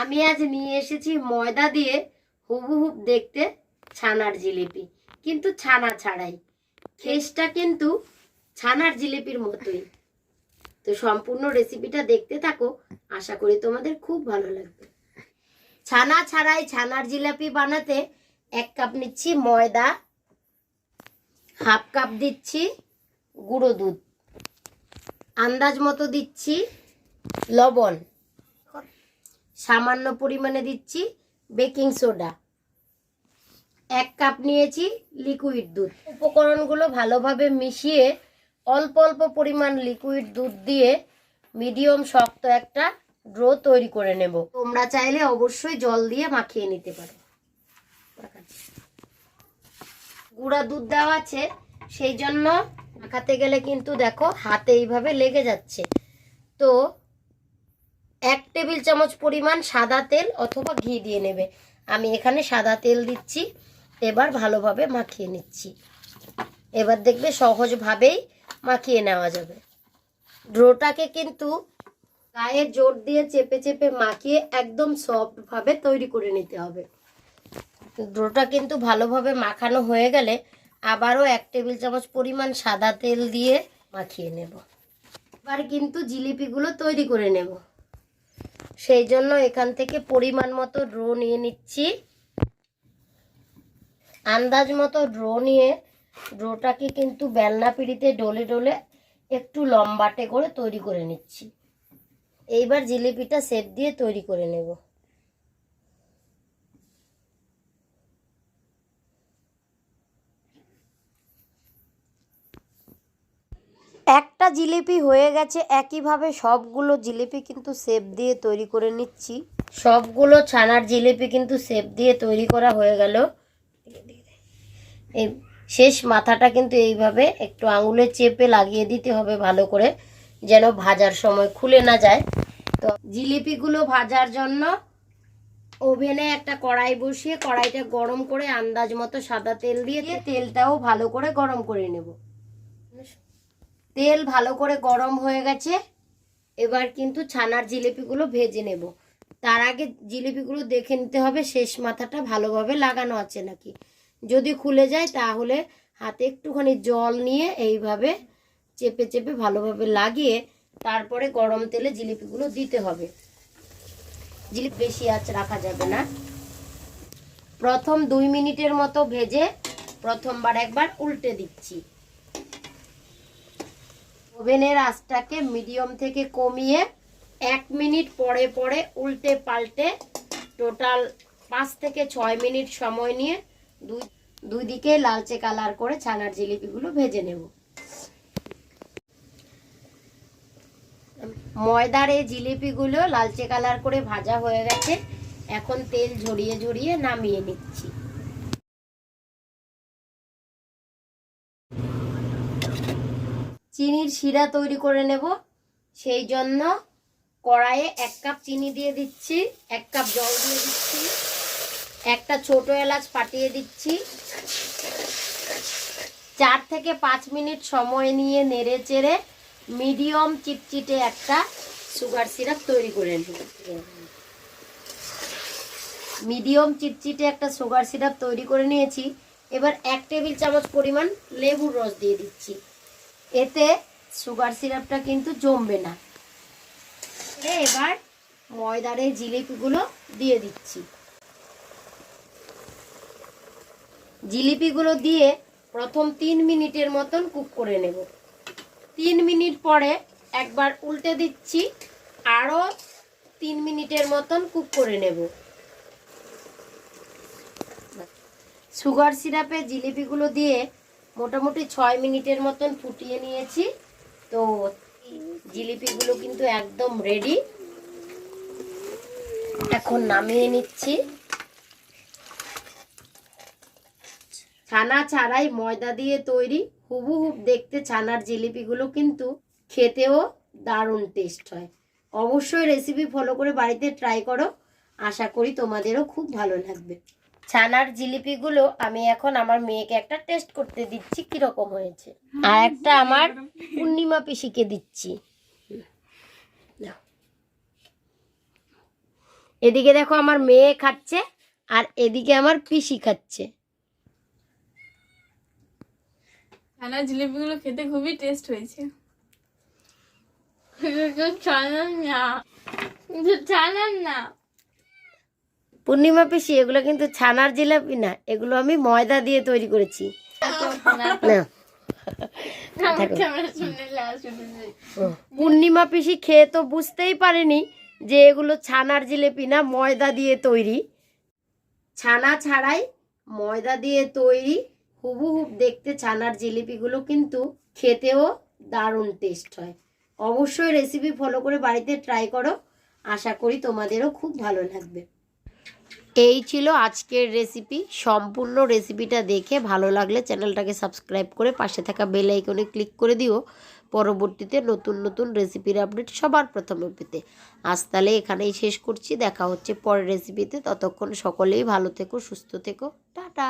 আমি আজ নিয়ে এসেছি ময়দা দিয়ে হুবহুব দেখতে ছানার জিলিপি। কিন্তু ছানা ছাড়াই। খেসটা কিন্তু ছানার জিলিপির মতোই। তো সম্পূর্ণ রেসিপিটা দেখতে থাকো, আশা করি তোমাদের খুব ভালো লাগবে। ছানা ছাড়াই ছানার জিলাপি বানাতে এক কাপ নিচ্ছি ময়দা, হাফ কাপ দিচ্ছি গুঁড়ো দুধ, আন্দাজ মতো দিচ্ছি লবণ। সামান্য পরিমাণে দিচ্ছি বেকিং সোডা। এক কাপ নিয়েছি লিকুইড দুধ। উপকরণগুলো ভালোভাবে মিশিয়ে অল্প অল্প পরিমাণ লিকুইড দুধ দিয়ে মিডিয়াম শক্ত একটা ড্রো তৈরি করে নেব। তোমরা চাইলে অবশ্যই জল দিয়ে মাখিয়ে নিতে পারো। গুঁড়া দুধ দেওয়া আছে, সেই জন্য মাখাতে গেলে কিন্তু দেখো হাতে এইভাবে লেগে যাচ্ছে। তো এক টেবিল চামচ পরিমাণ সাদা তেল অথবা ঘি দিয়ে নেবে। আমি এখানে সাদা তেল দিচ্ছি, এবার ভালোভাবে মাখিয়ে নিচ্ছি। এবার দেখবে সহজভাবেই মাখিয়ে নেওয়া যাবে। ড্রোটাকে কিন্তু গায়ে জোর দিয়ে চেপে চেপে মাখিয়ে একদম সফটভাবে তৈরি করে নিতে হবে। ড্রোটা কিন্তু ভালোভাবে মাখানো হয়ে গেলে আবারও এক টেবিল চামচ পরিমাণ সাদা তেল দিয়ে মাখিয়ে নেব। এবার কিন্তু জিলিপিগুলো তৈরি করে নেব। সেই জন্য এখান থেকে পরিমাণ মতো ড্রো নিয়ে নিচ্ছি। আন্দাজ মতো ড্রো নিয়ে ড্রোটাকে কিন্তু বেলনা পিড়িতে ডলে ডলে একটু লম্বাটে করে তৈরি করে নিচ্ছি। এইবার জিলিপিটা সেপ দিয়ে তৈরি করে নেব। একটা জিলিপি হয়ে গেছে, একইভাবে সবগুলো জিলিপি কিন্তু সেপ দিয়ে তৈরি করে নিচ্ছি। সবগুলো ছানার জিলিপি কিন্তু সেপ দিয়ে তৈরি করা হয়ে গেল। এই শেষ মাথাটা কিন্তু এইভাবে একটু আঙুলে চেপে লাগিয়ে দিতে হবে ভালো করে, যেন ভাজার সময় খুলে না যায়। তো জিলিপিগুলো ভাজার জন্য ওভেনে একটা কড়াই বসিয়ে কড়াইটা গরম করে আন্দাজ মতো সাদা তেল দিয়ে তেলটাও ভালো করে গরম করে নেব। তেল ভালো করে গরম হয়ে গেছে, এবার কিন্তু ছানার জিলিপিগুলো ভেজে নেব। তার আগে জিলিপিগুলো দেখে নিতে হবে, শেষ মাথাটা ভালোভাবে লাগানো আছে নাকি। যদি খুলে যায় তাহলে হাতে একটুখানি জল নিয়ে এইভাবে চেপে চেপে ভালোভাবে লাগিয়ে তারপরে গরম তেলে জিলিপিগুলো দিতে হবে। জিলিপি বেশি আঁচ রাখা যাবে না। প্রথম দুই মিনিটের মতো ভেজে প্রথমবার একবার উল্টে দিচ্ছি। ওভেনের আঁচটাকে মিডিয়াম থেকে কমিয়ে এক মিনিট পরে পরে উল্টে পাল্টে টোটাল পাঁচ থেকে ছয় মিনিট সময় নিয়ে দুই দুই দিকে লালচে কালার করে ছানার জিলিপিগুলো ভেজে নেব। ময়দার এই জিলিপিগুলো লালচে কালার করে ভাজা হয়ে গেছে। এখন তেল ঝরিয়ে ঝরিয়ে নামিয়ে নিচ্ছি। চিনির শিরা তৈরি করে নেব। সেই জন্য কড়াইয়ে এক কাপ চিনি দিয়ে দিচ্ছি, এক কাপ জল দিয়ে দিচ্ছি, একটা ছোট এলাচ ফাটিয়ে দিচ্ছি। চার থেকে পাঁচ মিনিট সময় নিয়ে নেড়ে চেড়ে মিডিয়াম চিটচিটে একটা সুগার সিরাপ তৈরি করে মিডিয়াম চিটচিটে একটা সুগার সিরাপ তৈরি করে নিয়েছি। এবার এক টেবিল চামচ পরিমাণ লেবুর রস দিয়ে দিচ্ছি। এতে সুগার সিরাপটা কিন্তু জমবে না। এবার ময়দার এই জিলিপিগুলো দিয়ে দিচ্ছি। জিলিপিগুলো দিয়ে প্রথম তিন মিনিটের মতন কুক করে নেব। তিন মিনিট পরে একবার উল্টে দিচ্ছি আরও তিন মিনিটের মতন কুক করে নেব। সুগার সিরাপে জিলিপিগুলো দিয়ে মোটামুটি ছয় মিনিটের মতন ফুটিয়ে নিয়েছি। তো জিলিপিগুলো কিন্তু একদম রেডি এখন নামিয়ে নিচ্ছি। ছানা ছাড়াই ময়দা দিয়ে তৈরি। হুবহুব দেখতে ছানার জিলিপিগুলো কিন্তু খেতেও দারুণ টেস্ট হয়। অবশ্যই রেসিপি ফলো করে বাড়িতে ট্রাই করো। আশা করি তোমাদেরও খুব ভালো লাগবে। ছানার জিলিপিগুলো আমি এখন আমার মেয়েকে একটা টেস্ট করতে দিচ্ছি কীরকম হয়েছে। আর একটা আমার পূর্ণিমা পিসিকে দিচ্ছি। এদিকে দেখো আমার মেয়ে খাচ্ছে আর এদিকে আমার পিসি খাচ্ছে। ছানার জিলিপিগুলো খেতে খুবই টেস্ট হয়েছে। ছানার না। ছানার না। পূর্ণিমা পিসি এগুলো কিন্তু ছানার জিলাপি না এগুলো আমি ময়দা দিয়ে তৈরি করেছি। না। পূর্ণিমা পিসি খেয়ে তো বুঝতেই পারেনি যে এগুলো ছানার জিলেপি না ময়দা দিয়ে তৈরি। ছানা ছাড়াই ময়দা দিয়ে তৈরি হুবহুব দেখতে ছানার জিলিপিগুলো কিন্তু খেতেও দারুণ টেস্ট হয়। অবশ্যই রেসিপি ফলো করে বাড়িতে ট্রাই করো। আশা করি তোমাদেরও খুব ভালো লাগবে। এই ছিল আজকের রেসিপি সম্পূর্ণ রেসিপিটা দেখে ভালো লাগলে চ্যানেলটাকে সাবস্ক্রাইব করে পাশে থাকা বেল আইকনে ক্লিক করে দিও। পরবর্তীতে নতুন নতুন রেসিপির আপডেট সবার প্রথমে পেতে। আজ তাহলে এখানেই শেষ করছি। দেখা হচ্ছে পরের রেসিপিতে ততক্ষণ সকলেই ভালো থেকো, সুস্থ থেকো। টাটা!